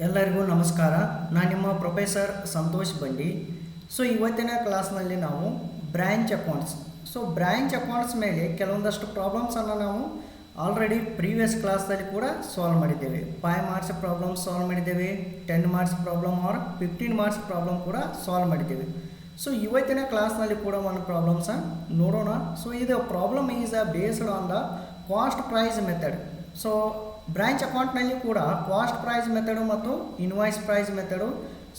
ಎಲ್ಲರಿಗೂ ನಮಸ್ಕಾರ. ನಾನು ನಿಮ್ಮ ಪ್ರೊಫೆಸರ್ ಸಂತೋಷ್ ಬಂಡಿ. ಸೊ, ಇವತ್ತಿನ ಕ್ಲಾಸ್ನಲ್ಲಿ ನಾವು branch accounts. So, branch accounts ಮೇಲೆ ಕೆಲವೊಂದಷ್ಟು ಪ್ರಾಬ್ಲಮ್ಸನ್ನು ನಾವು ಆಲ್ರೆಡಿ ಪ್ರೀವಿಯಸ್ ಕ್ಲಾಸ್ನಲ್ಲಿ ಕೂಡ ಸಾಲ್ವ್ ಮಾಡಿದ್ದೇವೆ. ಫೈವ್ ಮಾರ್ಕ್ಸ್ ಪ್ರಾಬ್ಲಮ್ ಸಾಲ್ವ್ ಮಾಡಿದ್ದೇವೆ, ten marks problem or fifteen marks problem ಕೂಡ ಸಾಲ್ವ್ ಮಾಡಿದ್ದೇವೆ. ಸೊ, ಇವತ್ತಿನ ಕ್ಲಾಸ್ನಲ್ಲಿ ಕೂಡ ಒಂದು ಪ್ರಾಬ್ಲಮ್ಸ ನೋಡೋಣ. ಸೊ, ಇದು problem is a based on the cost price method. So branch ಅಕೌಂಟ್ನಲ್ಲಿ ಕೂಡ ಕಾಸ್ಟ್ ಪ್ರೈಸ್ ಮೆಥಡು ಮತ್ತು ಇನ್ವಾಯ್ಸ್ ಪ್ರೈಸ್ ಮೆಥಡು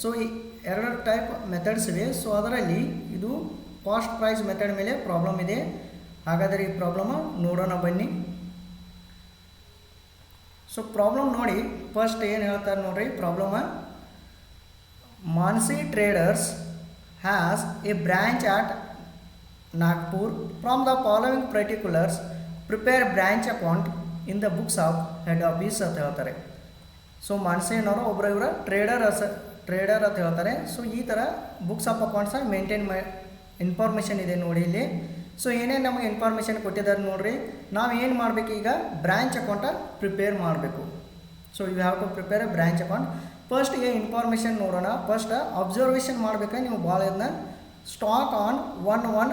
ಸೊ ಈ ಎರಡು ಟೈಪ್ ಮೆಥಡ್ಸ್ ಇವೆ. ಸೊ ಅದರಲ್ಲಿ ಇದು ಕಾಸ್ಟ್ ಪ್ರೈಸ್ ಮೆಥಡ್ ಮೇಲೆ ಪ್ರಾಬ್ಲಮ್ ಇದೆ. ಹಾಗಾದರೆ ಈ ಪ್ರಾಬ್ಲಮ್ ನೋಡೋಣ ಬನ್ನಿ. ಸೊ ಪ್ರಾಬ್ಲಮ್ ನೋಡಿ. ಫಸ್ಟ್ ಏನು ಹೇಳ್ತಾರೆ ನೋಡ್ರಿ? Problem Mansi traders has a branch at Nagpur from the following particulars prepare branch account in the books of head office ಅಂತ ಹೇಳ್ತಾರೆ. ಸೊ ಮಾನ್ಸೇನವರು ಒಬ್ಬರ ಇವರ ಟ್ರೇಡರ್ ಅಸ ಟ್ರೇಡರ್ ಅಂತ ಹೇಳ್ತಾರೆ. ಸೊ ಈ ಥರ ಬುಕ್ಸ್ ಆಫ್ ಅಕೌಂಟ್ಸ ಮೇಂಟೈನ್ ಮಾ ಇನ್ಫಾರ್ಮೇಷನ್ ಇದೆ ನೋಡಿ ಇಲ್ಲಿ. ಸೊ ಏನೇನು ನಮಗೆ ಇನ್ಫಾರ್ಮೇಷನ್ ಕೊಟ್ಟಿದ್ದಾರೆ ನೋಡಿರಿ. ನಾವು ಏನು ಮಾಡಬೇಕು ಈಗ? ಬ್ರ್ಯಾಂಚ್ ಅಕೌಂಟ ಪ್ರಿಪೇರ್ ಮಾಡಬೇಕು. So you have to prepare a branch account ಫಸ್ಟ್ಗೆ ಇನ್ಫಾರ್ಮೇಷನ್ ನೋಡೋಣ. ಫಸ್ಟ್ ಅಬ್ಸರ್ವೇಷನ್ ಮಾಡ್ಬೇಕಾದ್ರೆ ನೀವು ಭಾಳ ಇದನ್ನ stock on one one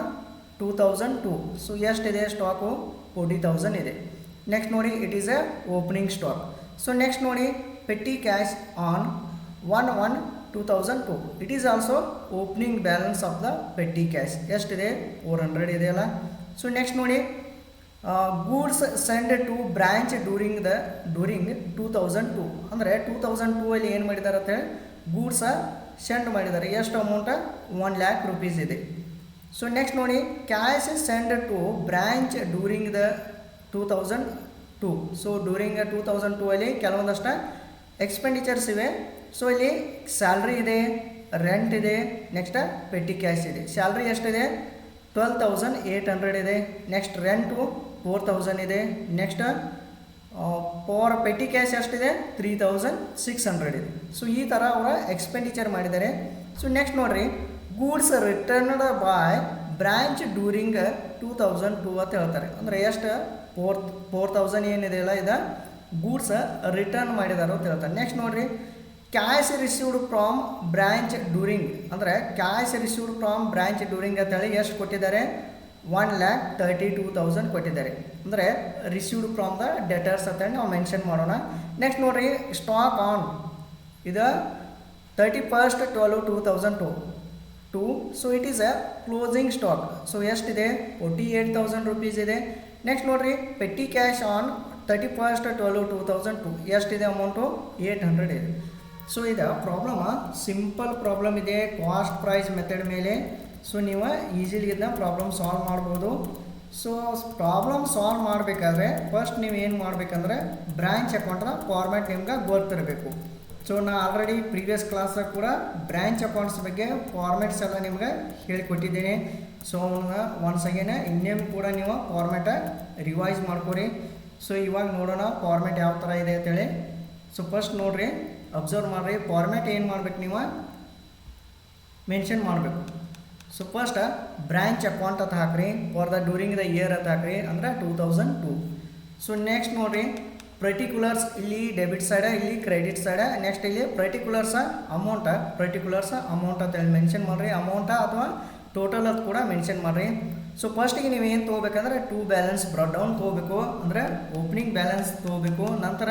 two thousand two so ಎಷ್ಟಿದೆ? ಸ್ಟಾಕು ಫೋರ್ಟಿ ತೌಸಂಡ್ ಇದೆ. ನೆಕ್ಸ್ಟ್ ನೋಡಿ it is a opening stock so next ನೋಡಿ petty cash on one one two thousand two it is also opening balance of the petty cash ಎಷ್ಟಿದೆ four hundred ಇದೆಯಲ್ಲ so next ನೋಡಿ goods send to branch during the during two thousand two ಅಂದರೆ two thousand two ಅಲ್ಲಿ ಏನು ಮಾಡಿದ್ದಾರೆ ಅಂತ ಹೇಳಿ goods send ಮಾಡಿದ್ದಾರೆ ಎಷ್ಟು ಅಮೌಂಟ ಒನ್ ಲ್ಯಾಕ್ ರುಪೀಸ್ ಇದೆ. ಸೊ ನೆಕ್ಸ್ಟ್ ನೋಡಿ cash send to branch during the two thousand two so during two thousand two ಅಲ್ಲಿ ಕೆಲವೊಂದಷ್ಟು ಎಕ್ಸ್ಪೆಂಡಿಚರ್ಸ್ ಇವೆ. ಸೊ ಇಲ್ಲಿ ಸ್ಯಾಲ್ರಿ ಇದೆ ರೆಂಟ್ ಇದೆ ನೆಕ್ಸ್ಟ್ ಪೆಟ್ಟಿ ಕ್ಯಾಶ್ ಇದೆ. ಸ್ಯಾಲ್ರಿ ಎಷ್ಟಿದೆ? ಟ್ವೆಲ್ ತೌಸಂಡ್ ಏಯ್ಟ್ ಹಂಡ್ರೆಡ್ ಇದೆ. ನೆಕ್ಸ್ಟ್ ರೆಂಟು ಫೋರ್ ತೌಸಂಡ್ ಇದೆ. ನೆಕ್ಸ್ಟ್ ಪೋರ್ ಪೆಟ್ಟಿ ಕ್ಯಾಶ್ ಎಷ್ಟಿದೆ? ತ್ರೀ ತೌಸಂಡ್ ಸಿಕ್ಸ್ ಹಂಡ್ರೆಡ್ ಇದೆ. ಸೊ ಈ ಥರ ಅವರ ಎಕ್ಸ್ಪೆಂಡಿಚರ್ ಮಾಡಿದ್ದಾರೆ. ಸೊ ನೆಕ್ಸ್ಟ್ ನೋಡಿರಿ. Goods returned by branch during two thousand two ಅಂತ ಹೇಳ್ತಾರೆ. ಅಂದರೆ ಎಷ್ಟು? ಫೋರ್ ಫೋರ್ ತೌಸಂಡ್ ಏನಿದೆಯಲ್ಲ ಇದು ಗೂಡ್ಸ್ ರಿಟರ್ನ್ ಮಾಡಿದಾರೆ ಅಂತ ಹೇಳ್ತಾರೆ. ನೆಕ್ಸ್ಟ್ ನೋಡಿರಿ cash received from branch during ಅಂದರೆ cash received from branch during ಅಂತೇಳಿ ಎಷ್ಟು ಕೊಟ್ಟಿದ್ದಾರೆ? One lakh thirty two thousand ಕೊಟ್ಟಿದ್ದಾರೆ. ಅಂದರೆ ರಿಸೀವ್ಡ್ ಫ್ರಾಮ್ ದ ಡೆಟರ್ಸ್ ಅಂತೇಳಿ ನಾವು ಮೆನ್ಷನ್ ಮಾಡೋಣ. ನೆಕ್ಸ್ಟ್ ನೋಡಿರಿ ಸ್ಟಾಕ್ ಆನ್ ಇದು thirty first twelve two thousand two two so it is a closing stock so ಎಷ್ಟಿದೆ? ಫೋರ್ಟಿ ಏಯ್ಟ್ ತೌಸಂಡ್ ರುಪೀಸ್ ಇದೆ. Next ನೋಡಿರಿ petty cash on thirty first twelve two thousand two ಎಷ್ಟಿದೆ amount eight hundred ಇದೆ. So ಇದು problem simple problem ಇದೆ. Cost price method ಮೇಲೆ. So ನೀವು easily ಇದನ್ನ ಪ್ರಾಬ್ಲಮ್ ಸಾಲ್ವ್ ಮಾಡ್ಬೋದು. ಸೊ ಪ್ರಾಬ್ಲಮ್ ಸಾಲ್ವ್ ಮಾಡಬೇಕಾದ್ರೆ ಫಸ್ಟ್ ನೀವು ಏನು ಮಾಡಬೇಕಂದ್ರೆ ಬ್ರ್ಯಾಂಚ್ ಅಕೌಂಟ್ನ ಫಾರ್ಮ್ಯಾಟ್ ನಿಮ್ಗೆ ಗೊತ್ತಿರಬೇಕು. ಸೊ ನಾ ಆಲ್ರೆಡಿ ಪ್ರೀವಿಯಸ್ ಕ್ಲಾಸಾಗ ಕೂಡ ಬ್ರ್ಯಾಂಚ್ ಅಕೌಂಟ್ಸ್ ಬಗ್ಗೆ ಫಾರ್ಮ್ಯಾಟ್ಸ್ ಎಲ್ಲ ನಿಮ್ಗೆ ಹೇಳಿಕೊಟ್ಟಿದ್ದೀನಿ. ಸೊ ಅವನ್ನ ಒನ್ಸ್ ಅಗೇನ ಇನ್ನೇನು ಕೂಡ ನೀವು ಫಾರ್ಮ್ಯಾಟ ರಿವೈಸ್ ಮಾಡ್ಕೊರಿ. ಸೊ ಇವಾಗ ನೋಡೋಣ ಫಾರ್ಮ್ಯಾಟ್ ಯಾವ ಥರ ಇದೆ ಅಂತೇಳಿ. ಸೊ ಫಸ್ಟ್ ನೋಡಿರಿ ಅಬ್ಸರ್ವ್ ಮಾಡಿರಿ ಫಾರ್ಮ್ಯಾಟ್ ಏನು ಮಾಡ್ಬೇಕು ನೀವು? ಮೆನ್ಷನ್ ಮಾಡಬೇಕು. ಸೊ ಫಸ್ಟ್ ಬ್ರ್ಯಾಂಚ್ ಅಕೌಂಟ್ ಅಂತ ಹಾಕ್ರಿ for the during the year ಅಂತ ಹಾಕ್ರಿ, ಅಂದ್ರೆ two thousand two so next ನೋಡಿರಿ ಪರ್ಟಿಕ್ಯುಲರ್ಸ್ ಇಲ್ಲಿ ಡೆಬಿಟ್ ಸೈಡ ಇಲ್ಲಿ ಕ್ರೆಡಿಟ್ ಸೈಡ ನೆಕ್ಸ್ಟ್ ಇಲ್ಲಿ ಪರ್ಟಿಕ್ಯುಲರ್ಸ ಅಮೌಂಟ ಪರ್ಟಿಕ್ಯುಲರ್ಸ ಅಮೌಂಟ್ ಅಂತ ಹೇಳಿ ಮೆನ್ಷನ್ ಮಾಡಿರಿ. ಅಮೌಂಟ ಅಥವಾ ಟೋಟಲ್ ಅದು ಕೂಡ ಮೆನ್ಷನ್ ಮಾಡಿರಿ. ಸೊ ಫಸ್ಟಿಗೆ ನೀವು ಏನು ತೊಗೋಬೇಕಂದ್ರೆ ಟೂ ಬ್ಯಾಲೆನ್ಸ್ ಬ್ರಾಡ್ ಡೌನ್ ತೊಗೋಬೇಕು. ಅಂದರೆ ಓಪನಿಂಗ್ ಬ್ಯಾಲೆನ್ಸ್ ತೊಗೋಬೇಕು. ನಂತರ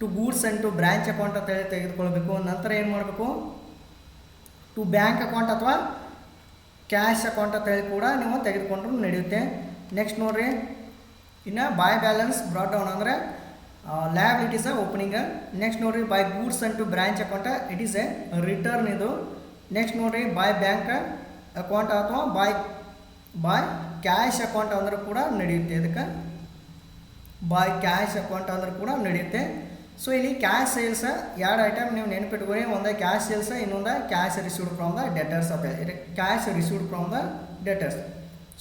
to goods and to branch account ಅಂತ ಹೇಳಿ ತೆಗೆದುಕೊಳ್ಬೇಕು. ನಂತರ ಏನು ಮಾಡಬೇಕು? ಟು ಬ್ಯಾಂಕ್ ಅಕೌಂಟ್ ಅಥವಾ ಕ್ಯಾಶ್ ಅಕೌಂಟ್ ಅಂತ ಹೇಳಿ ಕೂಡ ನೀವು ತೆಗೆದುಕೊಂಡ್ರು ನಡೆಯುತ್ತೆ. ನೆಕ್ಸ್ಟ್ ನೋಡಿರಿ. ಇನ್ನು ಬೈ ಬ್ಯಾಲೆನ್ಸ್ ಬ್ರಾಡ್ ಡೌನ್ ಅಂದರೆ lab it is a opening next ನೋಡಿರಿ by goods and to branch account it is a return ಇದು. ನೆಕ್ಸ್ಟ್ ನೋಡಿರಿ ಬೈ ಬ್ಯಾಂಕ್ ಅಕೌಂಟ್ ಅಥವಾ ಬೈ ಬೈ ಕ್ಯಾಶ್ ಅಕೌಂಟ್ ಅಂದ್ರೆ ಕೂಡ ನಡೆಯುತ್ತೆ. ಅದಕ್ಕೆ ಬೈ ಕ್ಯಾಶ್ ಅಕೌಂಟ್ ಅಂದ್ರೆ ಕೂಡ ನಡೆಯುತ್ತೆ. ಸೊ ಇಲ್ಲಿ ಕ್ಯಾಶ್ ಸೇಲ್ಸ್ ಎರಡು ಐಟಮ್ ನೀವು ನೆನಪಿಟ್ಕೊಳ್ಳಿ ಒಂದು ಕ್ಯಾಶ್ ಸೇಲ್ಸ್ ಇನ್ನೊಂದು cash received from the debtors ಅಂತ cash received from the debtors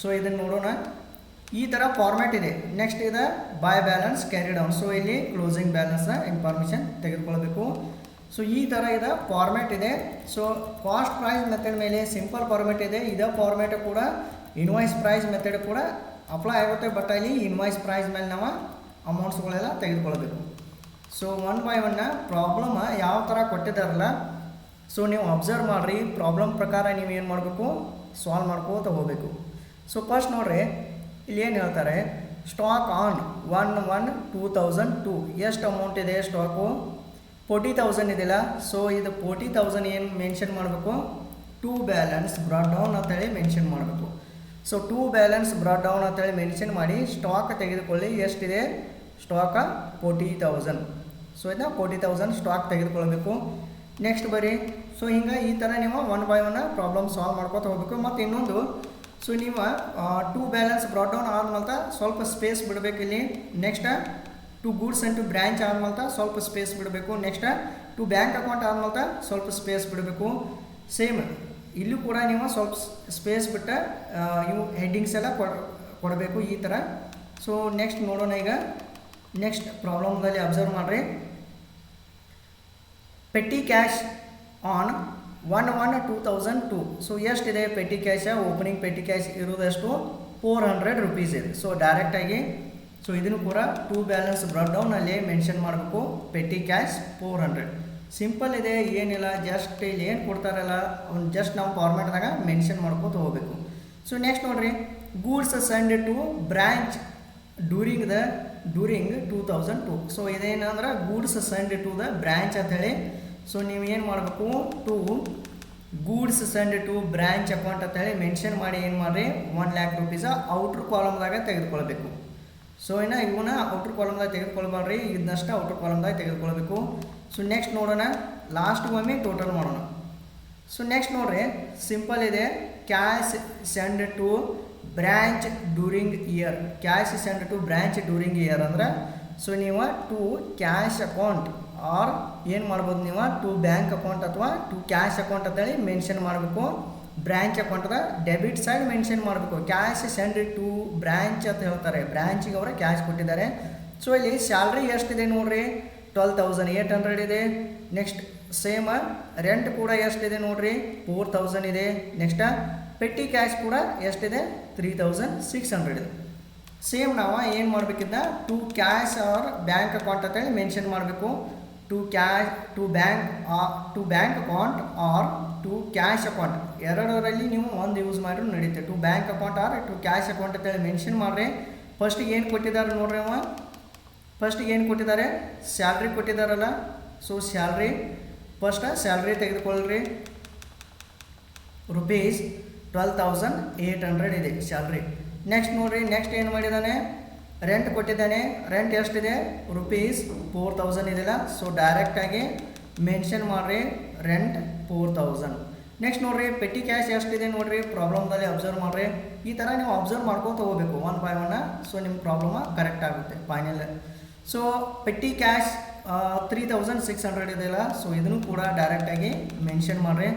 so ಇದನ್ನು ನೋಡೋಣ. ಈ ಥರ ಫಾರ್ಮ್ಯಾಟ್ ಇದೆ. ನೆಕ್ಸ್ಟ್ ಇದೆ by balance carry down so ಇಲ್ಲಿ ಕ್ಲೋಸಿಂಗ್ ಬ್ಯಾಲೆನ್ಸ್ನ ಇನ್ಫಾರ್ಮೇಷನ್ ತೆಗೆದುಕೊಳ್ಬೇಕು. ಸೊ ಈ ಥರ ಇದೆ ಫಾರ್ಮ್ಯಾಟ್ ಇದೆ. ಸೊ ಕಾಸ್ಟ್ ಪ್ರೈಸ್ ಮೆಥಡ್ ಮೇಲೆ ಸಿಂಪಲ್ ಫಾರ್ಮ್ಯಾಟ್ ಇದೆ. ಇದೇ ಫಾರ್ಮ್ಯಾಟ್ ಕೂಡ ಇನ್ವಾಯ್ಸ್ ಪ್ರೈಸ್ ಮೆಥಡ್ ಕೂಡ ಅಪ್ಲೈ ಆಗುತ್ತೆ. ಬಟ್ ಅಲ್ಲಿ ಇನ್ವಾಯ್ಸ್ ಪ್ರೈಸ್ ಮೇಲೆ ನಾವು ಅಮೌಂಟ್ಸ್ಗಳೆಲ್ಲ ತೆಗೆದುಕೊಳ್ಬೇಕು ಸೊ ಒನ್ ಬೈ ಒನ್ನ ಪ್ರಾಬ್ಲಮ್ ಯಾವ ಥರ ಕೊಟ್ಟಿದ್ದಾರಲ್ಲ? ಸೊ ನೀವು ಅಬ್ಸರ್ವ್ ಮಾಡಿರಿ. ಪ್ರಾಬ್ಲಮ್ ಪ್ರಕಾರ ನೀವು ಏನು ಮಾಡಬೇಕು? ಸಾಲ್ವ್ ಮಾಡ್ಕೋತ ಹೋಗಬೇಕು. ಸೊ ಫಸ್ಟ್ ನೋಡ್ರಿ. ಇಲ್ಲಿ ಏನು ಹೇಳ್ತಾರೆ? Stock on one one two thousand two ಎಷ್ಟು ಅಮೌಂಟ್ ಇದೆ ಸ್ಟಾಕು ಫೋರ್ಟಿ ತೌಸಂಡ್ ಇದೆಯಲ್ಲ ಸೊ ಇದು ಫೋರ್ಟಿ ತೌಸಂಡ್ ಏನು ಮೆನ್ಷನ್ ಮಾಡಬೇಕು? ಟೂ ಬ್ಯಾಲೆನ್ಸ್ ಬ್ರಾಡ್ ಡೌನ್ ಅಂತೇಳಿ ಮೆನ್ಷನ್ ಮಾಡಬೇಕು. So to balance brought down ಅಂತೇಳಿ ಮೆನ್ಷನ್ ಮಾಡಿ ಸ್ಟಾಕ್ ತೆಗೆದುಕೊಳ್ಳಿ, ಎಷ್ಟಿದೆ? Stock forty thousand. ಸೊ ಇದನ್ನ ಫೋರ್ಟಿ ತೌಸಂಡ್ ಸ್ಟಾಕ್ ತೆಗೆದುಕೊಳ್ಬೇಕು. ನೆಕ್ಸ್ಟ್ ಬರೀ. ಸೊ ಹಿಂಗೆ ಈ ಥರ ನೀವು one by one problem solve ಮಾಡ್ಕೊತ ಹೋಗ್ಬೇಕು. ಮತ್ತು ಇನ್ನೊಂದು ಸೊ ನೀವು ಟೂ ಬ್ಯಾಲೆನ್ಸ್ ಬ್ರಾಡ್ ಡೌನ್ ಆದ ಸ್ವಲ್ಪ ಸ್ಪೇಸ್ ಬಿಡಬೇಕು ಇಲ್ಲಿ next to goods and to branch ಆದ್ಮೇಲೆ ಸ್ವಲ್ಪ ಸ್ಪೇಸ್ ಬಿಡಬೇಕು. ನೆಕ್ಸ್ಟ್ ಟು ಬ್ಯಾಂಕ್ ಅಕೌಂಟ್ ಆದ್ಮೇಲೆ ಸ್ವಲ್ಪ ಸ್ಪೇಸ್ ಬಿಡಬೇಕು. ಸೇಮ್ ಇಲ್ಲೂ ಕೂಡ ನೀವು ಸ್ವಲ್ಪ ಸ್ಪೇಸ್ ಬಿಟ್ಟ ಇವು ಹೆಡ್ಡಿಂಗ್ಸ್ ಎಲ್ಲ ಕೊಡ, ಕೊಡಬೇಕು ಈ ಥರ ಸೊ ನೆಕ್ಸ್ಟ್ ನೋಡೋಣ ಈಗ. ನೆಕ್ಸ್ಟ್ ಪ್ರಾಬ್ಲಮ್ದಲ್ಲಿ ಅಬ್ಸರ್ವ್ ಮಾಡಿರಿ. Petty cash on one one two thousand two so ಎಷ್ಟಿದೆ petty cash opening petty cash ಇರೋದಷ್ಟು four hundred rupees ಇದೆ. ಸೊ ಡೈರೆಕ್ಟಾಗಿ ಸೊ ಇದನ್ನು ಕೂಡ ಟೂ ಬ್ಯಾಲೆನ್ಸ್ ಬ್ರಾಡ್ ಡೌನಲ್ಲಿ ಮೆನ್ಷನ್ ಮಾಡಬೇಕು. Petty cash four hundred simple ಇದೆ, ಏನಿಲ್ಲ ಜಸ್ಟ್ ಇಲ್ಲಿ ಏನು ಕೊಡ್ತಾರಲ್ಲ ಅವ್ನು ಜಸ್ಟ್ ನಾವು ಫಾರ್ಮ್ಯಾಟ್ದಾಗ ಮೆನ್ಷನ್ ಮಾಡ್ಕೋತ ಹೋಗಬೇಕು. ಸೊ ನೆಕ್ಸ್ಟ್ ನೋಡ್ರಿ. Goods send to branch during the during two thousand two so ಇದೇನಂದ್ರೆ goods send to the branch ಅಂತೇಳಿ ಸೊ ನೀವು ಏನು ಮಾಡಬೇಕು to goods send to branch account ಅಂತೇಳಿ ಮೆನ್ಷನ್ ಮಾಡಿ ಏನು ಮಾಡಿರಿ? ಒನ್ ಲ್ಯಾಕ್ ರುಪೀಸ ಔಟ್ರ್ ಕಾಲಮ್ದಾಗ ತೆಗೆದುಕೊಳ್ಬೇಕು. ಸೊ ಇನ್ನು ಇವನ್ನ ಔಟ್ರ್ ಕಾಲಮ್ದಾಗ ತೆಗೆದುಕೊಳ್ಬಾರ್ರಿ ಇದನ್ನಷ್ಟು ಔಟ್ರ್ ಕಾಲಮ್ದಾಗ ತೆಗೆದುಕೊಳ್ಬೇಕು. ಸೊ ನೆಕ್ಸ್ಟ್ ನೋಡೋಣ. ಲಾಸ್ಟ್ ಒಮ್ಮೆ ಟೋಟಲ್ ಮಾಡೋಣ. ಸೊ ನೆಕ್ಸ್ಟ್ ನೋಡ್ರಿ. ಸಿಂಪಲ್ ಇದೆ. Cash send to branch during year cash send to branch during year ಅಂದ್ರೆ ಸೊ ನೀವು ಟು ಕ್ಯಾಶ್ ಅಕೌಂಟ್ ಆರ್ ಏನು ಮಾಡ್ಬೋದು ನೀವು? ಟು ಬ್ಯಾಂಕ್ ಅಕೌಂಟ್ ಅಥವಾ ಟು ಕ್ಯಾಶ್ ಅಕೌಂಟ್ ಅಂತೇಳಿ ಮೆನ್ಷನ್ ಮಾಡಬೇಕು. ಬ್ರ್ಯಾಂಚ್ ಅಕೌಂಟ್ದ ಡೆಬಿಟ್ ಸೈಡ್ ಮೆನ್ಷನ್ ಮಾಡಬೇಕು. ಕ್ಯಾಶ್ ಸೆಂಡ್ ಟು ಬ್ರ್ಯಾಂಚ್ ಅಂತ ಹೇಳ್ತಾರೆ. ಬ್ರ್ಯಾಂಚಿಗೆ ಅವರ ಕ್ಯಾಶ್ ಕೊಟ್ಟಿದ್ದಾರೆ. ಸೊ ಇಲ್ಲಿ ಸ್ಯಾಲ್ರಿ ಎಷ್ಟಿದೆ ನೋಡ್ರಿ? ಟ್ವೆಲ್ ತೌಸಂಡ್ ಏಯ್ಟ್ ಹಂಡ್ರೆಡ್ ಇದೆ. ನೆಕ್ಸ್ಟ್ ಸೇಮ್ ರೆಂಟ್ ಕೂಡ ಎಷ್ಟಿದೆ ನೋಡ್ರಿ? ಫೋರ್ ತೌಸಂಡ್ ಇದೆ. ನೆಕ್ಸ್ಟ್ ಪೆಟ್ಟಿ ಕ್ಯಾಶ್ ಕೂಡ ಎಷ್ಟಿದೆ? ತ್ರೀ ತೌಸಂಡ್ ಸಿಕ್ಸ್ ಹಂಡ್ರೆಡ್ ಇದೆ. ಸೇಮ್ ನಾವು ಏನು ಮಾಡಬೇಕಿದ್ದ to cash or bank account ಅಂತೇಳಿ ಮೆನ್ಷನ್ ಮಾಡಬೇಕು. To cash to bank to bank account or to cash account ಎರಡರಲ್ಲಿ ನೀವು ಒಂದು ಯೂಸ್ ಮಾಡಿದ್ರು ನಡೀತೆ. To bank account or to cash account ಅಂತೇಳಿ ಮೆನ್ಷನ್ ಮಾಡ್ರಿ. ಫಸ್ಟಿಗೆ ಏನು ಕೊಟ್ಟಿದ್ದಾರೆ ನೋಡ್ರಿ ಅವ. ಫಸ್ಟಿಗೆ ಏನು ಕೊಟ್ಟಿದ್ದಾರೆ? ಸ್ಯಾಲ್ರಿ ಕೊಟ್ಟಿದ್ದಾರಲ್ಲ. So salary first salary ತೆಗೆದುಕೊಳ್ಳ್ರಿ. Rupees twelve thousand eight hundred ಇದೆ ಸ್ಯಾಲ್ರಿ ನೆಕ್ಸ್ಟ್ ನೋಡ್ರಿ ನೆಕ್ಸ್ಟ್ ಏನು ಮಾಡಿದ್ದಾನೆ? ರೆಂಟ್ ಕೊಟ್ಟಿದ್ದಾನೆ. ರೆಂಟ್ ಎಷ್ಟಿದೆ? ರುಪೀಸ್ ಫೋರ್ ತೌಸಂಡ್ ಇದೆಯಲ್ಲ. ಸೊ ಡೈರೆಕ್ಟಾಗಿ ಮೆನ್ಷನ್ ಮಾಡಿರಿ ರೆಂಟ್ ಫೋರ್ ತೌಸಂಡ್ ನೆಕ್ಸ್ಟ್ ನೋಡ್ರಿ ಪೆಟ್ಟಿ ಕ್ಯಾಶ್ ಎಷ್ಟಿದೆ ನೋಡ್ರಿ ಪ್ರಾಬ್ಲಮ್ದಲ್ಲಿ ಅಬ್ಸರ್ವ್ ಮಾಡಿರಿ. ಈ ಥರ ನೀವು ಅಬ್ಸರ್ವ್ ಮಾಡ್ಕೊಂಡು ಹೋಗ್ಬೇಕು ಒನ್ ಬೈ ಒನ್ನ ಸೊ ನಿಮ್ಮ ಪ್ರಾಬ್ಲಮ ಕರೆಕ್ಟ್ ಆಗುತ್ತೆ final so petty cash three thousand six hundred ಇದೆಯಲ್ಲ ಸೊ ಇದನ್ನು ಕೂಡ ಡೈರೆಕ್ಟಾಗಿ ಮೆನ್ಷನ್ ಮಾಡ್ರಿ.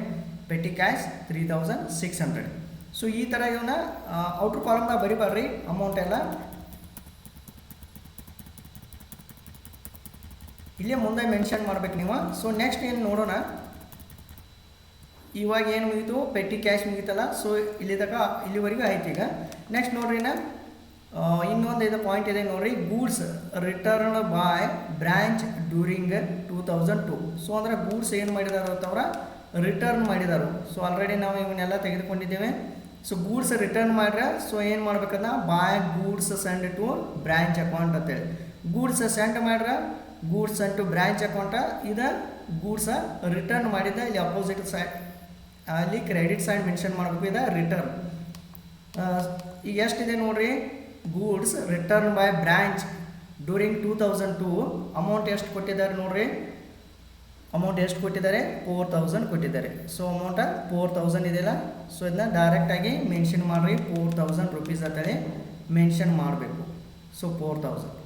Petty cash three thousand six hundred so ಈ ಥರ ಇವನ್ನ ಔಟ್ರ್ ಕಾಲಮ್ದಾಗ ಬರಿಬಾರ್ರಿ ಅಮೌಂಟ್ ಎಲ್ಲ ಇಲ್ಲೇ ಮುಂದೆ ಮೆನ್ಷನ್ ಮಾಡ್ಬೇಕು ನೀವು. ಸೊ ನೆಕ್ಸ್ಟ್ ಏನು ನೋಡೋಣ? ಇವಾಗ ಏನು ಮುಗೀತು? Petty cash ಮುಗೀತಲ್ಲ? ಸೊ ಇಲ್ಲಿ ಇಲ್ಲಿವರೆಗೂ ಆಯ್ತು ಈಗ. ನೆಕ್ಸ್ಟ್ ನೋಡ್ರಿ ನಾ ಇನ್ನೊಂದು ಇದು ಪಾಯಿಂಟ್ ಇದೆ ನೋಡ್ರಿ. Goods return by branch during two thousand two. So ಅಂದರೆ ಗೂಡ್ಸ್ ಏನು ಮಾಡಿದಾರೋ ಅಂತವ್ರ ರಿಟರ್ನ್ ಮಾಡಿದಾರು. ಸೊ ಆಲ್ರೆಡಿ ನಾವು ಇವನ್ನೆಲ್ಲ ತೆಗೆದುಕೊಂಡಿದ್ದೇವೆ. ಸೊ ಗೂಡ್ಸ್ ರಿಟರ್ನ್ ಮಾಡ್ರೆ? ಸೊ ಏನು ಮಾಡ್ಬೇಕಂದ್ರೆ? By goods send to branch account ಅಂತೇಳಿ. ಗೂಡ್ಸ್ ಸೆಂಡ್ ಮಾಡ್ರೆ? Goods and to branch account ಇದು ಗೂಡ್ಸ ರಿಟರ್ನ್ ಮಾಡಿದ, ಇಲ್ಲಿ ಅಪೋಸಿಟ್ ಸೈಡ್ ಅಲ್ಲಿ ಕ್ರೆಡಿಟ್ ಸೈಡ್ ಮೆನ್ಷನ್ ಮಾಡಬೇಕು, ಇದು ರಿಟರ್ನ್ ಈಗ ಎಷ್ಟಿದೆ ನೋಡ್ರಿ? Goods return by branch during two thousand two amount ಎಷ್ಟು ಕೊಟ್ಟಿದ್ದಾರೆ ನೋಡ್ರಿ? ಅಮೌಂಟ್ ಎಷ್ಟು ಕೊಟ್ಟಿದ್ದಾರೆ? ಫೋರ್ ತೌಸಂಡ್ ಕೊಟ್ಟಿದ್ದಾರೆ. ಸೊ ಅಮೌಂಟ ಫೋರ್ ತೌಸಂಡ್ ಇದೆಯಲ್ಲ ಸೊ ಇದನ್ನ ಡೈರೆಕ್ಟಾಗಿ ಮೆನ್ಷನ್ ಮಾಡಿರಿ ಫೋರ್ ತೌಸಂಡ್ ರುಪೀಸ್ ಅಂತೇಳಿ ಮೆನ್ಷನ್ ಮಾಡಬೇಕು. ಸೊ ಫೋರ್ ತೌಸಂಡ್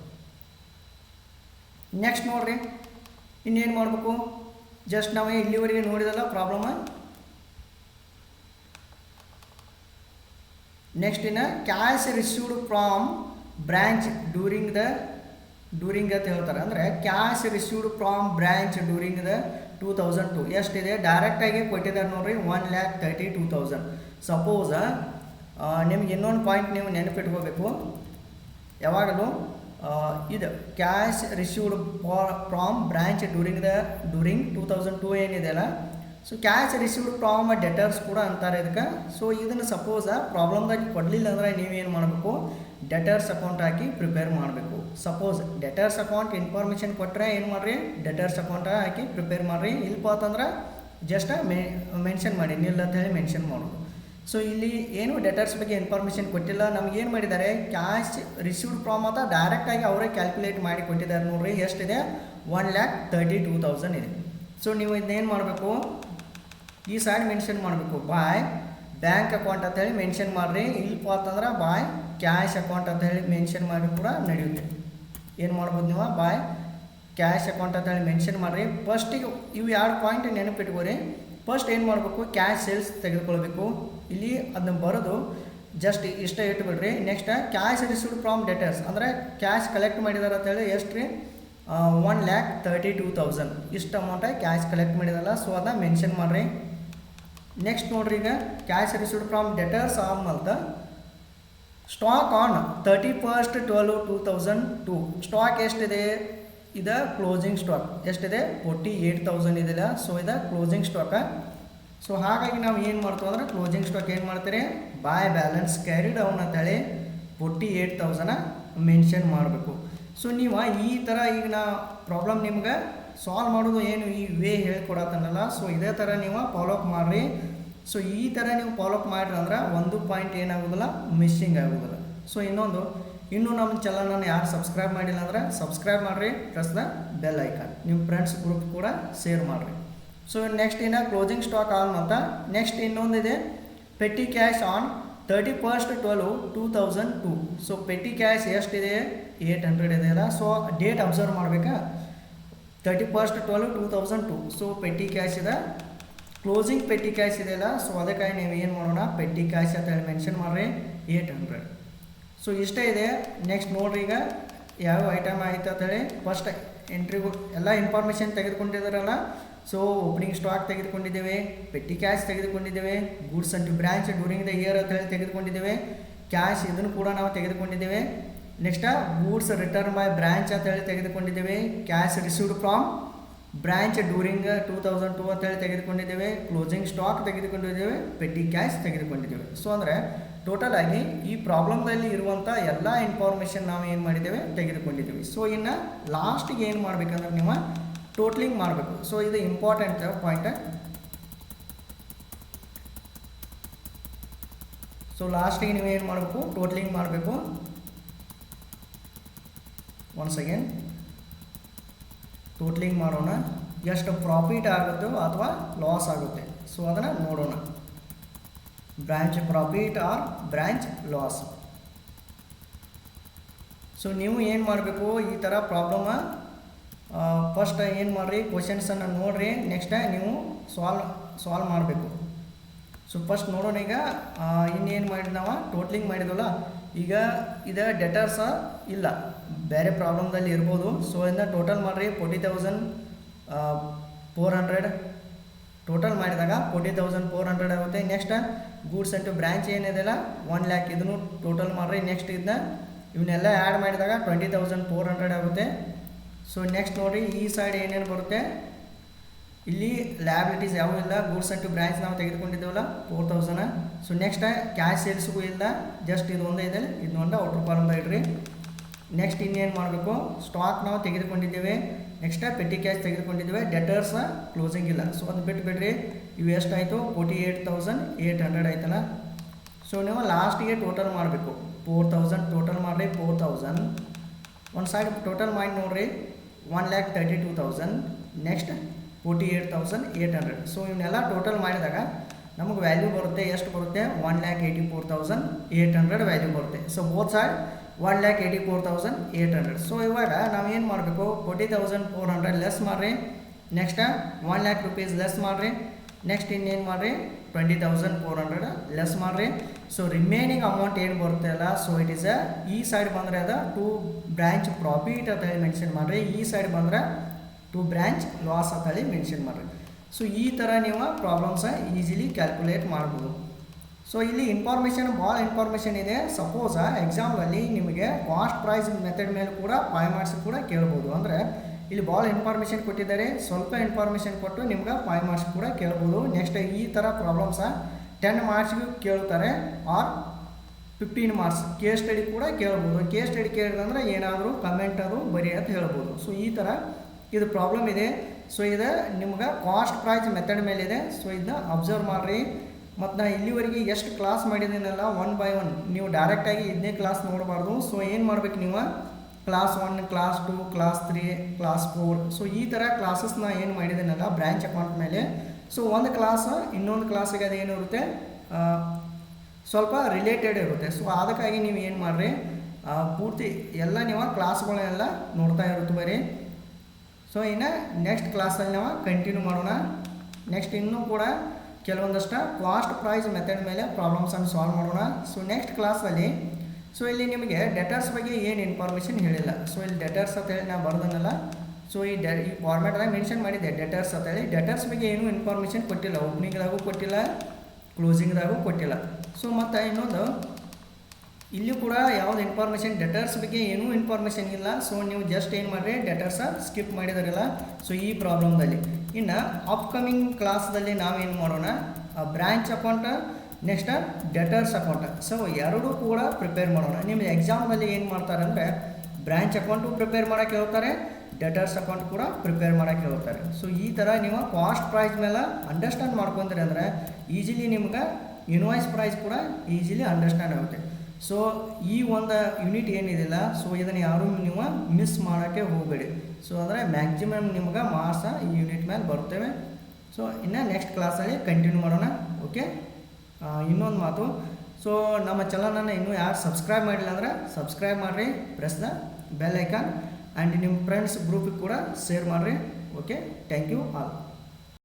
ನೆಕ್ಸ್ಟ್ ನೋಡ್ರಿ. ಇನ್ನೇನು ಮಾಡಬೇಕು? ಜಸ್ಟ್ ನಾವು ಇಲ್ಲಿವರೆಗೆ ನೋಡಿದಲ್ಲ ಪ್ರಾಬ್ಲಮ್ ನೆಕ್ಸ್ಟ್ ಇನ್ನು cash received from branch during the during ಅಂತ ಹೇಳ್ತಾರೆ. ಅಂದರೆ cash received from branch during the two thousand two ಎಷ್ಟಿದೆ? ಡೈರೆಕ್ಟಾಗಿ ಕೊಟ್ಟಿದ್ದಾರೆ ನೋಡ್ರಿ one lakh thirty two thousand suppose ನಿಮ್ಗೆ ಇನ್ನೊಂದು ಪಾಯಿಂಟ್ ನೀವು ನೆನಪಿಟ್ಕೋಬೇಕು. ಯಾವಾಗಲೂ ಇದು cash received from branch during the during two thousand two ಏನಿದೆಯಲ್ಲ so cash received from debtors ಕೂಡ ಅಂತಾರೆ ಇದಕ್ಕೆ. ಸೊ ಇದನ್ನು ಸಪೋಸ್ ಪ್ರಾಬ್ಲಮ್ದಾಗಿ ಕೊಡಲಿಲ್ಲ ಅಂದರೆ ನೀವೇನು ಮಾಡಬೇಕು? ಡೆಟರ್ಸ್ ಅಕೌಂಟ್ ಹಾಕಿ ಪ್ರಿಪೇರ್ ಮಾಡಬೇಕು. ಸಪೋಸ್ ಡೆಟರ್ಸ್ ಅಕೌಂಟ್ ಇನ್ಫಾರ್ಮೇಷನ್ ಕೊಟ್ಟರೆ ಏನು ಮಾಡಿರಿ? ಡೆಟರ್ಸ್ ಅಕೌಂಟ್ ಹಾಕಿ ಪ್ರಿಪೇರ್ ಮಾಡಿರಿ. ಇಲ್ಪ ಅಂತಂದ್ರೆ ಜಸ್ಟ್ ಮೆ ಮೆನ್ಷನ್ ಮಾಡಿ. ನಿಲ್ಲ ಅಂತ ಹೇಳಿ ಮೆನ್ಷನ್ ಮಾಡೋದು. ಸೊ ಇಲ್ಲಿ ಏನು ಡೆಟರ್ಸ್ ಬಗ್ಗೆ ಇನ್ಫಾರ್ಮೇಷನ್ ಕೊಟ್ಟಿಲ್ಲ. ನಮ್ಗೆ ಏನು ಮಾಡಿದ್ದಾರೆ? ಕ್ಯಾಶ್ ರಿಸೀವ್ಡ್ ಫ್ರಾಮ್ ಅಂತ ಡೈರೆಕ್ಟಾಗಿ ಅವರೇ ಕ್ಯಾಲ್ಕುಲೇಟ್ ಮಾಡಿ ಕೊಟ್ಟಿದ್ದಾರೆ ನೋಡ್ರಿ. ಎಷ್ಟಿದೆ? One lakh thirty two thousand ಇದೆ. ಸೊ ನೀವು ಇದನ್ನೇನು ಮಾಡಬೇಕು? ಈ ಸೈಡ್ ಮೆನ್ಷನ್ ಮಾಡಬೇಕು. ಬಾಯ್ ಬ್ಯಾಂಕ್ ಅಕೌಂಟ್ ಅಂತ ಹೇಳಿ ಮೆನ್ಷನ್ ಮಾಡಿರಿ. ಇಲ್ಪ ಅಂತಂದ್ರೆ ಬಾಯ್ ಕ್ಯಾಶ್ ಅಕೌಂಟ್ ಅಂತ ಹೇಳಿ ಮೆನ್ಷನ್ ಮಾಡಿ ಕೂಡ ನಡೆಯುತ್ತೆ. ಏನು ಮಾಡ್ಬೋದು ನೀವು? ಬಾಯ್ ಕ್ಯಾಶ್ ಅಕೌಂಟ್ ಅಂತ ಹೇಳಿ ಮೆನ್ಷನ್ ಮಾಡಿರಿ. ಫಸ್ಟಿಗೆ ಇವು ಎರಡು ಪಾಯಿಂಟ್ ನೆನಪಿಟ್ಕೋರಿ? ಫಸ್ಟ್ ಏನು ಮಾಡಬೇಕು? ಕ್ಯಾಶ್ ಸೇಲ್ಸ್ ತೆಗೆದುಕೊಳ್ಬೇಕು. ಇಲ್ಲಿ ಅದನ್ನ ಬರೋದು ಜಸ್ಟ್ ಇಷ್ಟ ಇಟ್ಬಿಡ್ರಿ. Next cash received from debtors ಅಂದರೆ ಕ್ಯಾಶ್ ಕಲೆಕ್ಟ್ ಮಾಡಿದಾರೆ ಅಂತೇಳಿ ಎಷ್ಟು ರೀ one lakh thirty two thousand ಇಷ್ಟು ಅಮೌಂಟ ಕ್ಯಾಶ್ ಕಲೆಕ್ಟ್ ಮಾಡಿದಲ್ಲ ಸೊ ಅದನ್ನ ಮೆನ್ಷನ್ ಮಾಡಿರಿ. ನೆಕ್ಸ್ಟ್ ನೋಡ್ರಿ ಈಗ ಕ್ಯಾಶ್ ರಿಸೀವ್ಡ್ ಫ್ರಾಮ್ ಡೆಟರ್ಸ್ ಅಂತ stock on thirty first twelve two thousand two stock ಎಷ್ಟಿದೆ? ಇದು ಕ್ಲೋಸಿಂಗ್ ಸ್ಟಾಕ್ ಎಷ್ಟಿದೆ? ಫೋರ್ಟಿ ಏಯ್ಟ್ ತೌಸಂಡ್ ಇದೆಯಲ್ಲ ಸೊ ಇದು ಕ್ಲೋಸಿಂಗ್ ಸ್ಟಾಕ ಸೊ ಹಾಗಾಗಿ ನಾವು ಏನು ಮಾಡ್ತೀವಿ ಅಂದ್ರೆ ಕ್ಲೋಸಿಂಗ್ ಸ್ಟಾಕ್ ಏನು ಮಾಡ್ತೀರಿ? ಬಾಯ್ ಬ್ಯಾಲೆನ್ಸ್ ಕ್ಯಾರಿ ಡೌನ್ ಅಂತೇಳಿ ಫೋರ್ಟಿ ಏಯ್ಟ್ ತೌಸಂಡ ಮೆನ್ಷನ್ ಮಾಡಬೇಕು. ಸೊ ನೀವು ಈ ಥರ ಈಗ ನಾ ಪ್ರಾಬ್ಲಮ್ ನಿಮ್ಗೆ ಸಾಲ್ವ್ ಮಾಡೋದು ಏನು ಈ ವೇ ಹೇಳ್ಕೊಡತ್ತನಲ್ಲ ಸೊ ಇದೇ ಥರ ನೀವು ಫಾಲೋಅಪ್ ಮಾಡಿರಿ. ಸೊ ಈ ಥರ ನೀವು ಫಾಲೋಅಪ್ ಮಾಡಿರಿ ಅಂದ್ರೆ ಒಂದು ಪಾಯಿಂಟ್ ಏನಾಗೋದಿಲ್ಲ? ಮಿಸ್ಸಿಂಗ್ ಆಗೋದಿಲ್ಲ. ಸೊ ಇನ್ನೊಂದು ಇನ್ನೂ ನಮ್ಮ ಚಾನಲನ್ನು ಯಾರು ಸಬ್ಸ್ಕ್ರೈಬ್ ಮಾಡಿಲ್ಲ ಅಂದರೆ ಸಬ್ಸ್ಕ್ರೈಬ್ ಮಾಡಿರಿ ಪ್ಲಸ್ ದ ಬೆಲ್ ಐಕಾನ್ ನಿಮ್ಮ ಫ್ರೆಂಡ್ಸ್ ಗ್ರೂಪ್ ಕೂಡ ಶೇರ್ ಮಾಡಿರಿ. ಸೊ ನೆಕ್ಸ್ಟ್ ಇನ್ನು ಕ್ಲೋಸಿಂಗ್ ಸ್ಟಾಕ್ ಆನ್ ಅಂತ. ನೆಕ್ಸ್ಟ್ ಇನ್ನೊಂದಿದೆ petty cash on thirty first twelve two thousand two so petty cash ಎಷ್ಟಿದೆ ಏಯ್ಟ್ ಹಂಡ್ರೆಡ್ ಇದೆಯಲ್ಲ ಸೊ ಡೇಟ್ ಅಬ್ಸರ್ವ್ ಮಾಡಬೇಕಾ? Thirty first twelve two thousand two so petty cash ಇದೆ closing petty cash ಇದೆಯಲ್ಲ so ಅದಕ್ಕಾಗಿ ನೀವು ಏನು ಮಾಡೋಣ? ಪೆಟ್ಟಿ ಕ್ಯಾಶ್ ಅಂತ ಹೇಳಿ ಮೆನ್ಷನ್ ಮಾಡಿರಿ. ಏಯ್ಟ್ ಹಂಡ್ರೆಡ್ ಸೊ ಇಷ್ಟೇ ಇದೆ. ನೆಕ್ಸ್ಟ್ ನೋಡ್ರಿ ಈಗ ಯಾವ ಐಟಮ್ ಆಯ್ತು ಅಂತೇಳಿ ಫಸ್ಟ್ ಎಂಟ್ರಿಗೂ ಎಲ್ಲ ಇನ್ಫಾರ್ಮೇಷನ್ ತೆಗೆದುಕೊಂಡಿದ್ದಾರಲ್ಲ. ಸೊ ಓಪನಿಂಗ್ ಸ್ಟಾಕ್ ತೆಗೆದುಕೊಂಡಿದ್ದೇವೆ. ಪೆಟ್ಟಿ ಕ್ಯಾಶ್ ತೆಗೆದುಕೊಂಡಿದ್ದೇವೆ. Goods and branch during the year ಅಂತ ಹೇಳಿ ತೆಗೆದುಕೊಂಡಿದ್ದೇವೆ. ಕ್ಯಾಶ್ ಇದನ್ನು ಕೂಡ ನಾವು ತೆಗೆದುಕೊಂಡಿದ್ದೇವೆ. Next goods return by branch ಅಂತ ಹೇಳಿ ತೆಗೆದುಕೊಂಡಿದ್ದೇವೆ. Cash received from branch during two thousand two ಅಂತೇಳಿ ತೆಗೆದುಕೊಂಡಿದ್ದೇವೆ. ಕ್ಲೋಸಿಂಗ್ ಸ್ಟಾಕ್ ತೆಗೆದುಕೊಂಡಿದ್ದೇವೆ. ಪೆಟ್ಟಿ ಕ್ಯಾಶ್ ತೆಗೆದುಕೊಂಡಿದ್ದೇವೆ. ಸೊ ಅಂದರೆ ಟೋಟಲ್ ಆಗಿ ಈ ಪ್ರಾಬ್ಲಮ್ದಲ್ಲಿ ಇರುವಂಥ ಎಲ್ಲ ಇನ್ಫಾರ್ಮೇಷನ್ ನಾವು ಏನು ಮಾಡಿದ್ದೇವೆ? ತೆಗೆದುಕೊಂಡಿದ್ದೀವಿ. ಸೊ ಇನ್ನು ಲಾಸ್ಟಿಗೆ ಏನು ಮಾಡಬೇಕಂದ್ರೆ ನೀವು ಟೋಟ್ಲಿಂಗ್ ಮಾಡಬೇಕು. ಸೊ ಇದು ಇಂಪಾರ್ಟೆಂಟ್ ಪಾಯಿಂಟ್ ಸೊ ಲಾಸ್ಟಿಗೆ ನೀವು ಏನು ಮಾಡಬೇಕು? ಟೋಟ್ಲಿಂಗ್ ಮಾಡಬೇಕು. ಒನ್ಸ್ ಅಗೇನ್ ಟೋಟ್ಲಿಂಗ್ ಮಾಡೋಣ. ಎಷ್ಟು ಪ್ರಾಫಿಟ್ ಆಗುತ್ತೋ ಅಥವಾ ಲಾಸ್ ಆಗುತ್ತೆ. ಸೊ ಅದನ್ನು ನೋಡೋಣ. Branch profit or branch loss so ನೀವು ಏನು ಮಾಡಬೇಕು? ಈ ಥರ ಪ್ರಾಬ್ಲಮ ಫಸ್ಟ್ ಏನು ಮಾಡಿರಿ? ಕ್ವಶನ್ಸನ್ನು ನೋಡಿರಿ. ನೆಕ್ಸ್ಟ್ ನೀವು ಸಾಲ್ವ್ ಸಾಲ್ವ್ ಮಾಡಬೇಕು. ಸೊ ಫಸ್ಟ್ ನೋಡೋಣ ಈಗ ಇನ್ನೇನು ಮಾಡಿ ನಾವು ಟೋಟ್ಲಿಂಗ್ ಮಾಡಿದ್ವಲ್ಲ? ಈಗ ಇದು ಡೆಟರ್ಸ ಇಲ್ಲ. ಬೇರೆ ಪ್ರಾಬ್ಲಮ್ದಲ್ಲಿ ಇರ್ಬೋದು. ಸೊ ಇಂದ ಟೋಟಲ್ ಮಾಡಿರಿ. Forty thousand four hundred total ಮಾಡಿದಾಗ ಫೋರ್ಟಿ ತೌಸಂಡ್ ಫೋರ್ ಹಂಡ್ರೆಡ್ ಆಗುತ್ತೆ. Next goods sent to branch ಏನಿದೆಯಲ್ಲ ಒನ್ ಲ್ಯಾಕ್ ಇದನ್ನು ಟೋಟಲ್ ಮಾಡಿರಿ. ನೆಕ್ಸ್ಟ್ ಇದನ್ನ ಇವನ್ನೆಲ್ಲ ಆ್ಯಡ್ ಮಾಡಿದಾಗ ಟ್ವೆಂಟಿ ತೌಸಂಡ್ ಫೋರ್ ಹಂಡ್ರೆಡ್ ಆಗುತ್ತೆ. ಸೊ ನೆಕ್ಸ್ಟ್ ನೋಡಿ ಈ ಸೈಡ್ ಏನೇನು ಬರುತ್ತೆ? ಇಲ್ಲಿ ಲ್ಯಾಬಿಲಿಟೀಸ್ ಯಾವೂ ಇಲ್ಲ. ಗೂಡ್ಸ್ ಅಂಟು ಬ್ರ್ಯಾಂಚ್ ನಾವು ತೆಗೆದುಕೊಂಡಿದ್ದೇವಲ್ಲ four thousand so next cash ಸೇಲ್ಸ್ಗೂ ಇಲ್ಲ. ಜಸ್ಟ್ ಇದು ಒಂದೇ ಇದೆ. ಇದನ್ನೊಂದು ಔಟ್ರ್ ಫಾರ್ಮ್ದಾಗ ಇಡ್ರಿ. ನೆಕ್ಸ್ಟ್ ಇನ್ನೇನು ಮಾಡಬೇಕು? ಸ್ಟಾಕ್ ನಾವು ತೆಗೆದುಕೊಂಡಿದ್ದೇವೆ. ನೆಕ್ಸ್ಟ್ ಪೆಟ್ಟಿ ಕ್ಯಾಶ್ ತೆಗೆದುಕೊಂಡಿದ್ದೇವೆ. ಡೆಟರ್ಸ್ ಕ್ಲೋಸಿಂಗ್ ಇಲ್ಲ. ಸೊ ಅದು ಬಿಟ್ಟು ಬಿಡ್ರಿ ಇವು ಎಷ್ಟಾಯಿತು? Forty eight thousand eight hundred ಆಯ್ತಲ್ಲ? ಸೊ ನೀವು ಲಾಸ್ಟಿಗೆ ಟೋಟಲ್ ಮಾಡಬೇಕು. ಫೋರ್ ತೌಸಂಡ್ ಟೋಟಲ್ ಮಾಡಿರಿ. ಫೋರ್ ತೌಸಂಡ್ ಒಂದು ಸೈಡ್ ಟೋಟಲ್ ಮಾಡಿ ನೋಡಿರಿ. One lakh thirty two thousand next forty eight thousand eight hundred so ಇವನ್ನೆಲ್ಲ ಟೋಟಲ್ ಮಾಡಿದಾಗ ನಮಗೆ ವ್ಯಾಲ್ಯೂ ಬರುತ್ತೆ. ಎಷ್ಟು ಬರುತ್ತೆ? One lakh eighty four thousand eight hundred value ಬರುತ್ತೆ. So both side one lakh eighty four thousand eight hundred so ಇವಾಗ ನಾವು ಏನು ಮಾಡಬೇಕು? Forty thousand four hundred less ಮಾಡಿರಿ. Next one lakh rupees less ಮಾಡಿರಿ. ನೆಕ್ಸ್ಟ್ ಇನ್ನೇನು ಮಾಡಿರಿ? Twenty thousand four hundred less ಮಾಡಿರಿ. ಸೊ ರಿಮೈನಿಂಗ್ ಅಮೌಂಟ್ ಏನು ಬರುತ್ತೆ ಅಲ್ಲ? ಸೊ ಇಟ್ ಈಸ್ ಅ ಈ ಸೈಡ್ ಬಂದರೆ ಅದ ಟು ಬ್ರ್ಯಾಂಚ್ ಪ್ರಾಫಿಟ್ ಅಂತ ಹೇಳಿ ಮೆನ್ಷನ್ ಮಾಡಿರಿ. ಈ ಸೈಡ್ ಬಂದರೆ ಟು ಬ್ರ್ಯಾಂಚ್ ಲಾಸ್ ಅಂತ ಹೇಳಿ ಮೆನ್ಷನ್ ಮಾಡಿರಿ. ಸೊ ಈ ಥರ ನೀವು ಪ್ರಾಬ್ಲಮ್ಸ ಈಸಿಲಿ ಕ್ಯಾಲ್ಕುಲೇಟ್ ಮಾಡ್ಬೋದು. ಸೊ ಇಲ್ಲಿ ಇನ್ಫಾರ್ಮೇಷನ್ ಭಾಳ ಇನ್ಫಾರ್ಮೇಷನ್ ಇದೆ. ಸಪೋಸ ಎಕ್ಸಾಮ್ನಲ್ಲಿ ನಿಮಗೆ ಕಾಸ್ಟ್ ಪ್ರೈಸ್ ಮೆಥಡ್ ಮೇಲೆ ಕೂಡ ಫೈವ್ ಮಾರ್ಕ್ಸ್ ಕೂಡ ಕೇಳ್ಬೋದು. ಅಂದರೆ, ಇಲ್ಲಿ ಭಾಳ ಇನ್ಫಾರ್ಮೇಷನ್ ಕೊಟ್ಟಿದ್ದಾರೆ. ಸ್ವಲ್ಪ ಇನ್ಫಾರ್ಮೇಷನ್ ಕೊಟ್ಟು ನಿಮ್ಗೆ ಫೈವ್ ಮಾರ್ಕ್ಸ್ ಕೂಡ ಕೇಳ್ಬೋದು. ನೆಕ್ಸ್ಟ್ ಈ ಥರ ಪ್ರಾಬ್ಲಮ್ಸ ಟೆನ್ ಮಾರ್ಕ್ಸ್ಗೂ ಕೇಳ್ತಾರೆ. Or fifteen marks case study ಕೂಡ ಕೇಳ್ಬೋದು. ಕೇಸ್ ಸ್ಟಡಿ ಕೇಳಿದಂದ್ರೆ ಏನಾದರೂ ಕಮೆಂಟ್ ಅದು ಬರಿ ಅಂತ ಹೇಳ್ಬೋದು. ಸೊ ಈ ಥರ ಇದು ಪ್ರಾಬ್ಲಮ್ ಇದೆ. ಸೊ ಇದು ನಿಮ್ಗೆ ಕಾಸ್ಟ್ ಪ್ರೈಸ್ ಮೆಥಡ್ ಮೇಲಿದೆ. ಸೊ ಇದನ್ನ ಅಬ್ಸರ್ವ್ ಮಾಡಿರಿ. ಮತ್ತು ನಾ ಇಲ್ಲಿವರೆಗೆ ಎಷ್ಟು ಕ್ಲಾಸ್ ಮಾಡಿದ್ದೀನಲ್ಲ ಒನ್ ಬೈ ಒನ್ ನೀವು ಡೈರೆಕ್ಟಾಗಿ ಇದನ್ನೇ ಕ್ಲಾಸ್ ನೋಡಬಾರ್ದು. ಸೊ ಏನು ಮಾಡ್ಬೇಕು ನೀವು? Class one class two class three class four so ಈ ಥರ ಕ್ಲಾಸಸ್ನ ಏನು ಮಾಡಿದ್ದೀನಲ್ಲ ಬ್ರ್ಯಾಂಚ್ ಅಕೌಂಟ್ ಮೇಲೆ. ಸೊ ಒಂದು ಕ್ಲಾಸ್ ಇನ್ನೊಂದು ಕ್ಲಾಸಿಗೆ ಅದು ಏನಿರುತ್ತೆ ಆ, ಸ್ವಲ್ಪ ರಿಲೇಟೆಡ್ ಇರುತ್ತೆ. ಸೊ ಅದಕ್ಕಾಗಿ ನೀವು ಏನು ಮಾಡಿರಿ? ಪೂರ್ತಿ ಎಲ್ಲ ನೀವು ಕ್ಲಾಸ್ಗಳನ್ನೆಲ್ಲ ನೋಡ್ತಾ ಇರುತ್ತೆ ಬರೀ. ಸೊ ಇನ್ನು ನೆಕ್ಸ್ಟ್ ಕ್ಲಾಸಲ್ಲಿ ನಾವು ಕಂಟಿನ್ಯೂ ಮಾಡೋಣ. ನೆಕ್ಸ್ಟ್ ಇನ್ನೂ ಕೂಡ ಕೆಲವೊಂದಷ್ಟು ಕಾಸ್ಟ್ ಪ್ರೈಸ್ ಮೆಥಡ್ ಮೇಲೆ ಪ್ರಾಬ್ಲಮ್ಸನ್ನು ಸಾಲ್ವ್ ಮಾಡೋಣ. ಸೊ ನೆಕ್ಸ್ಟ್ ಕ್ಲಾಸಲ್ಲಿ ಸೊ ಇಲ್ಲಿ ನಿಮಗೆ ಡೆಟರ್ಸ್ ಬಗ್ಗೆ ಏನು ಇನ್ಫಾರ್ಮೇಷನ್ ಹೇಳಿಲ್ಲ. ಸೊ ಇಲ್ಲಿ ಡೆಟರ್ಸ್ ಅಂತ ಹೇಳಿ ನಾನು ಬರ್ದನಲ್ಲ. ಸೊ ಈ ಡೆ ಈ ಫಾರ್ಮ್ಯಾಟ್ದಾಗ ಮೆನ್ಷನ್ ಮಾಡಿದ್ದೆ ಡೆಟರ್ಸ್ ಅಂತ ಹೇಳಿ. ಡೆಟರ್ಸ್ ಬಗ್ಗೆ ಏನೂ ಇನ್ಫಾರ್ಮೇಷನ್ ಕೊಟ್ಟಿಲ್ಲ. ಓಪನಿಂಗ್ದಾಗೂ ಕೊಟ್ಟಿಲ್ಲ ಕ್ಲೋಸಿಂಗ್ದಾಗೂ ಕೊಟ್ಟಿಲ್ಲ. ಸೊ ಮತ್ತು ಇನ್ನೊಂದು ಇಲ್ಲಿ ಕೂಡ ಯಾವುದು ಇನ್ಫಾರ್ಮೇಷನ್ ಡೆಟರ್ಸ್ ಬಗ್ಗೆ ಏನೂ ಇನ್ಫಾರ್ಮೇಷನ್ ಇಲ್ಲ. ಸೊ ನೀವು ಜಸ್ಟ್ ಏನು ಮಾಡಿರಿ ಡೆಟರ್ಸ ಸ್ಕಿಪ್ ಮಾಡಿದಾರಲ್ಲ. ಸೊ ಈ ಪ್ರಾಬ್ಲಮ್ದಲ್ಲಿ ಇನ್ನು ಅಪ್ಕಮಿಂಗ್ ಕ್ಲಾಸ್ದಲ್ಲಿ ನಾವೇನು ಮಾಡೋಣ? Branch account next debtors account so ಎರಡೂ ಕೂಡ ಪ್ರಿಪೇರ್ ಮಾಡೋಣ. ನಿಮ್ಮ ಎಕ್ಸಾಮ್ನಲ್ಲಿ ಏನು ಮಾಡ್ತಾರೆ ಅಂದರೆ ಬ್ರ್ಯಾಂಚ್ ಅಕೌಂಟು ಪ್ರಿಪೇರ್ ಮಾಡೋಕ್ಕೆ ಹೇಳ್ತಾರೆ ಡೆಟರ್ಸ್ ಅಕೌಂಟ್ ಕೂಡ ಪ್ರಿಪೇರ್ ಮಾಡೋಕ್ಕೆ ಹೇಳ್ತಾರೆ. ಸೊ ಈ ಥರ ನೀವು ಕಾಸ್ಟ್ ಪ್ರೈಸ್ ಮೇಲೆ ಅಂಡರ್ಸ್ಟ್ಯಾಂಡ್ ಮಾಡ್ಕೊಂತೀರಿ ಅಂದರೆ ಈಸಿಲಿ ನಿಮ್ಗೆ ಇನ್ವಾಯ್ಸ್ ಪ್ರೈಸ್ ಕೂಡ ಈಸಿಲಿ ಅಂಡರ್ಸ್ಟ್ಯಾಂಡ್ ಆಗುತ್ತೆ. ಸೊ ಈ ಒಂದು ಯೂನಿಟ್ ಏನಿದಿಲ್ಲ ಸೊ ಇದನ್ನು ಯಾರೂ ನೀವು ಮಿಸ್ ಮಾಡೋಕ್ಕೆ ಹೋಗಬೇಡಿ. ಸೊ ಅಂದರೆ ಮ್ಯಾಕ್ಸಿಮಮ್ ನಿಮ್ಗೆ ಮಾರ್ಸ ಈ ಯೂನಿಟ್ ಮೇಲೆ ಬರ್ತೇವೆ. ಸೊ ಇನ್ನು ನೆಕ್ಸ್ಟ್ ಕ್ಲಾಸಲ್ಲಿ ಕಂಟಿನ್ಯೂ ಮಾಡೋಣ ಓಕೆ ಇನ್ನೊಂದು ಮಾತು. ಸೊ ನಮ್ಮ ಚಾನಲನ್ನು ಇನ್ನೂ ಯಾರು ಸಬ್ಸ್ಕ್ರೈಬ್ ಮಾಡಿಲ್ಲ ಅಂದರೆ ಸಬ್ಸ್ಕ್ರೈಬ್ ಮಾಡಿರಿ press the bell icon and ನಿಮ್ಮ ಫ್ರೆಂಡ್ಸ್ ಗ್ರೂಪಿಗೆ ಕೂಡ ಶೇರ್ ಮಾಡಿರಿ ಓಕೆ ಥ್ಯಾಂಕ್ ಯು ಆಲ್